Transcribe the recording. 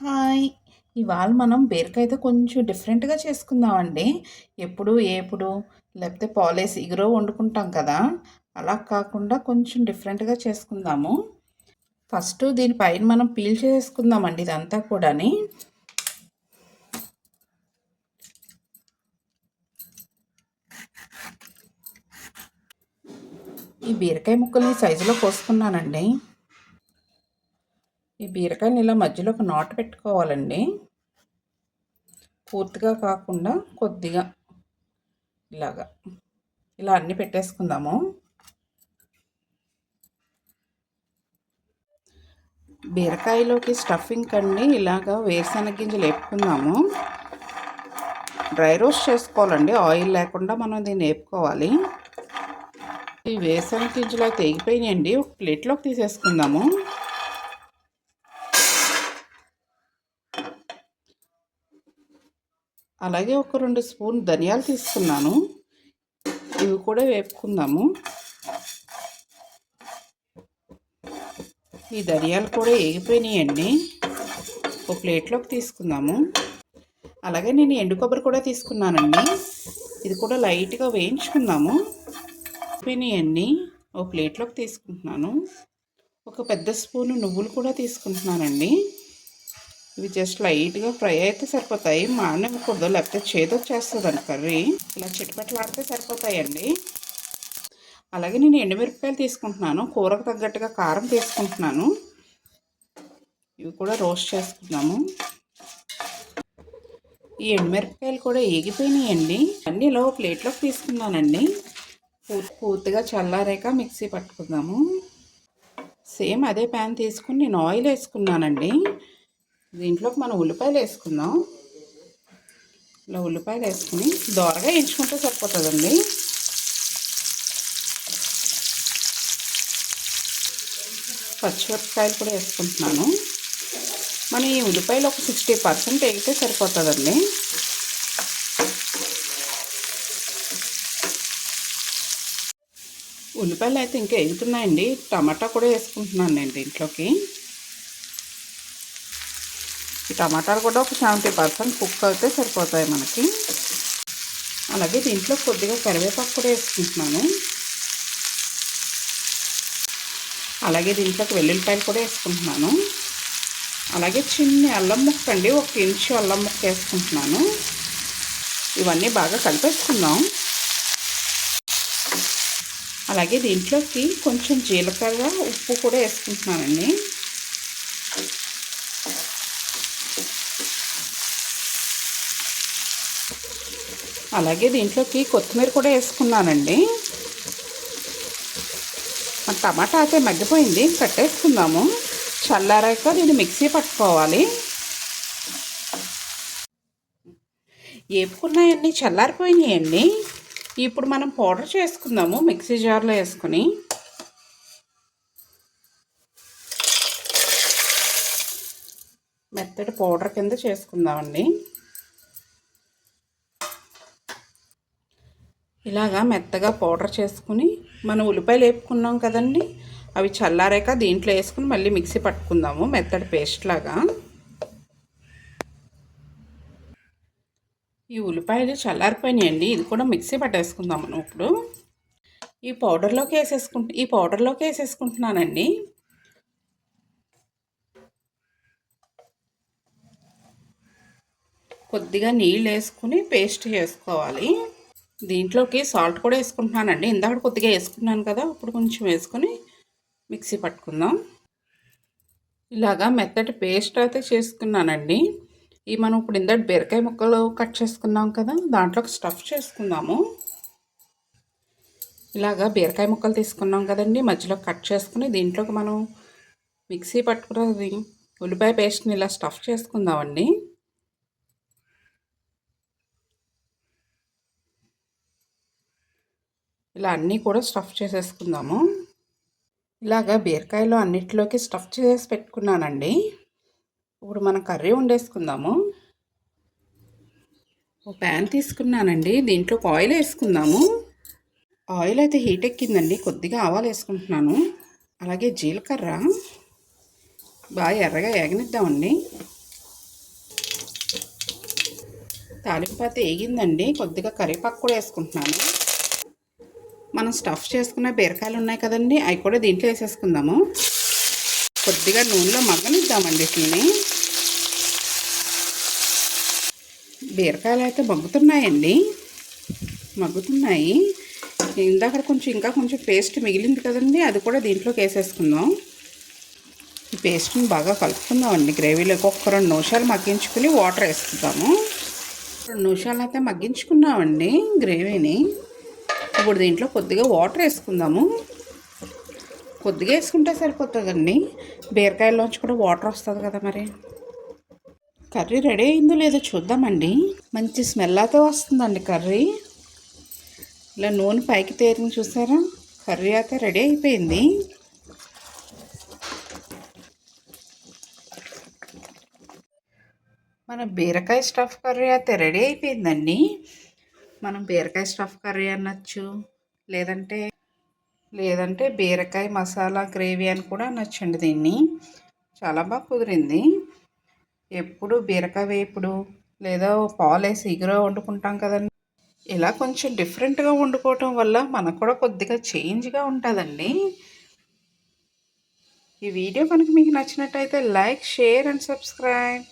Hi! ఇవాళ మనం బీరకాయతో కొంచెం డిఫరెంట్‌గా చేసుకుందామండి. ఎప్పుడు ఏపుడు లేకపోతే పాలేసి ఇగురో వండుకుంటాం కదా! అలా కాకుండా కొంచెం డిఫరెంట్‌గా చేసుకుందాము. ఫస్ట్ దీనిపైన మనం పీల్ చేసుకుందామండి ఇదంతా కూడాని. ఈ బీరకాయ ముక్కల్ని సైజులో కోసుకున్నానండి. ఈ బీరకాయని ఇలా మధ్యలో ఒక నాటు పెట్టుకోవాలండి. పూర్తిగా కాకుండా కొద్దిగా ఇలాగా. ఇలా అన్నీ పెట్టేసుకుందాము. బీరకాయలోకి స్టఫింగ్ కండి ఇలాగా వేరుశనగ గింజలు వేపుకుందాము. డ్రై రోస్ట్ చేసుకోవాలండి ఆయిల్ లేకుండా మనం దీన్ని వేపుకోవాలి. ఈ వేరుశనగ గింజలు అయితే తెగిపోయినాయండి ఒక ప్లేట్లోకి తీసేసుకుందాము. అలాగే ఒక రెండు స్పూన్ ధనియాలు తీసుకున్నాను. ఇవి కూడా వేపుకుందాము. ఈ ధనియాలు కూడా వేగిపోయినాయండి ఒక ప్లేట్లోకి తీసుకుందాము. అలాగే నేను ఎండు కొబ్బరి కూడా తీసుకున్నానండి. ఇది కూడా లైట్గా వేయించుకుందాము. పోయినాయండి ఒక ప్లేట్లోకి తీసుకుంటున్నాను. ఒక పెద్ద స్పూను నువ్వులు కూడా తీసుకుంటున్నానండి. ఇవి జస్ట్ లైట్గా ఫ్రై అయితే సరిపోతాయి. మానకూడదు లేకపోతే చేదు వచ్చేస్తుందండి కర్రీ. ఇలా చిటపట్లాడితే సరిపోతాయండి. అలాగే నేను ఎండుమిరపకాయలు తీసుకుంటున్నాను. కూరకు తగ్గట్టుగా కారం తీసుకుంటున్నాను. ఇవి కూడా రోస్ట్ చేసుకున్నాము ఈ ఎండుమిరపకాయలు కూడా ఏగిపోయినాయండి. అన్నీ ఇలా ప్లేట్లోకి తీసుకున్నానండి. పూర్తిగా చల్లారాక మిక్సీ పట్టుకుందాము. సేమ్ అదే ప్యాన్ తీసుకుని నేను ఆయిల్ వేసుకున్నానండి. దీంట్లోకి మనం ఉల్లిపాయలు వేసుకుందాం. ఇలా ఉల్లిపాయలు వేసుకుని దోరగా వేయించుకుంటే సరిపోతుందండి. పచ్చిమిరపకాయలు కూడా వేసుకుంటున్నాను. మన ఈ ఉల్లిపాయలు ఒక సిక్స్టీ పర్సెంట్ వేగితే సరిపోతుందండి. ఉల్లిపాయలు అయితే ఇంకా ఎగుతున్నాయండి టమాటా కూడా వేసుకుంటున్నాను నేను దీంట్లోకి. ఈ టమాటాలు కూడా ఒక సెవెంటీ పర్సెంట్ కుక్ అయితే సరిపోతాయి మనకి. అలాగే దీంట్లో కొద్దిగా కరివేపాకు కూడా వేసుకుంటున్నాను. అలాగే దీంట్లోకి వెల్లుల్లిపాయలు కూడా వేసుకుంటున్నాను. అలాగే చిన్న అల్లం ముక్క అండి ఒక ఇంచు అల్లం ముక్క వేసుకుంటున్నాను. ఇవన్నీ బాగా కలిపేసుకుందాం. అలాగే దీంట్లోకి కొంచెం జీలకర్ర ఉప్పు కూడా వేసుకుంటున్నానండి. అలాగే దీంట్లోకి కొత్తిమీర కూడా వేసుకున్నానండి. టమాటా అయితే మగ్గిపోయింది కట్టేసుకుందాము. చల్లారాక దీన్ని మిక్సీ పట్టుకోవాలి. ఏపుకున్నాయన్నీ చల్లారిపోయినాయండి. ఇప్పుడు మనం పౌడర్ చేసుకుందాము మిక్సీ జార్లో వేసుకుని. మెత్తటి పౌడర్ కింద చేసుకుందామండి. ఇలాగా మెత్తగా పౌడర్ చేసుకుని మనం ఉల్లిపాయలు వేపుకున్నాం కదండి అవి చల్లారాక దీంట్లో వేసుకుని మళ్ళీ మిక్సీ పట్టుకుందాము మెత్తడి పేస్ట్ లాగా. ఈ ఉల్లిపాయలు చల్లారిపోయినాయండి ఇది కూడా మిక్సీ పట్టేసుకుందాం మనం ఇప్పుడు. ఈ పౌడర్లోకి వేసేసుకుంటు ఈ పౌడర్లోకి వేసేసుకుంటున్నానండి. కొద్దిగా నీళ్ళు వేసుకుని పేస్ట్ చేసుకోవాలి. దీంట్లోకి సాల్ట్ కూడా వేసుకుంటున్నానండి. ఇందాక కొద్దిగా వేసుకున్నాను కదా ఇప్పుడు కొంచెం వేసుకొని మిక్సీ పట్టుకుందాం. ఇలాగా మెత్తటి పేస్ట్ అయితే చేసుకున్నానండి. ఈ మనం ఇప్పుడు ఇందాక బీరకాయ ముక్కలు కట్ చేసుకున్నాం కదా దాంట్లోకి స్టఫ్ చేసుకుందాము. ఇలాగా బీరకాయ ముక్కలు తీసుకున్నాం కదండి మధ్యలో కట్ చేసుకుని దీంట్లోకి మనం మిక్సీ పట్టుకున్నది ఉల్లిపాయ పేస్ట్ని ఇలా స్టఫ్ చేసుకుందామండి. ఇలా అన్నీ కూడా స్టఫ్ చేసేసుకుందాము. ఇలాగ బీరకాయలు అన్నిటిలోకి స్టఫ్ చేసి పెట్టుకున్నానండి. ఇప్పుడు మనం కర్రీ వండేసుకుందాము. ఒక ప్యాన్ తీసుకున్నానండి. దీంట్లో ఆయిల్ వేసుకుందాము. ఆయిల్ అయితే హీట్ ఎక్కిందండి. కొద్దిగా ఆవాలు వేసుకుంటున్నాను. అలాగే జీలకర్ర. బాగా ఎర్రగా ఎగనిద్దామండి తాలింపాత వేగిందండి కొద్దిగా కరివేపాకు కూడా వేసుకుంటున్నాను. మనం స్టఫ్ చేసుకున్న బీరకాయలు ఉన్నాయి కదండి అవి కూడా దీంట్లో వేసేసుకుందాము. కొద్దిగా నూనెలో మగ్గనిద్దామండి వీటిని బీరకాయలు అయితే మగ్గుతున్నాయండి. మగ్గుతున్నాయి. ఇందాక కొంచెం ఇంకా కొంచెం పేస్ట్ మిగిలింది కదండి అది కూడా దీంట్లోకి వేసేసుకుందాం. ఈ పేస్ట్ని బాగా కలుపుకుందామండి. గ్రేవీలోకి ఒక రెండు నిమిషాలు మగ్గించుకుని వాటర్ వేసుకుందాము. రెండు నిమిషాలు అయితే మగ్గించుకున్నామండి గ్రేవీని. ఇప్పుడు దీంట్లో కొద్దిగా వాటర్ వేసుకుందాము. కొద్దిగా వేసుకుంటే సరిపోతుందండి. బీరకాయల్లోంచి కూడా వాటర్ వస్తుంది కదా మరి. కర్రీ రెడీ అయిందో లేదో చూద్దామండి. మంచి స్మెల్ అయితే వస్తుందండి కర్రీ. ఇలా నూనె పైకి తేరిని చూసారా? కర్రీ అయితే రెడీ అయిపోయింది. మన బీరకాయ స్టఫ్ కర్రీ అయితే రెడీ అయిపోయిందండి. మనం బీరకాయ స్టఫ్ కర్రీ అనొచ్చు లేదంటే లేదంటే బీరకాయ మసాలా గ్రేవీ అని కూడా అనొచ్చండి దీన్ని. చాలా బాగా కుదిరింది. ఎప్పుడు బీరకాయ వేపుడు లేదా పాలేసి ఇగురు వండుకుంటాం కదండి. ఇలా కొంచెం డిఫరెంట్గా వండుకోవటం వల్ల మనకు కూడా కొద్దిగా చేంజ్గా ఉంటుందండి. ఈ వీడియో కనుక మీకు నచ్చినట్టయితే లైక్ షేర్ అండ్ సబ్స్క్రైబ్.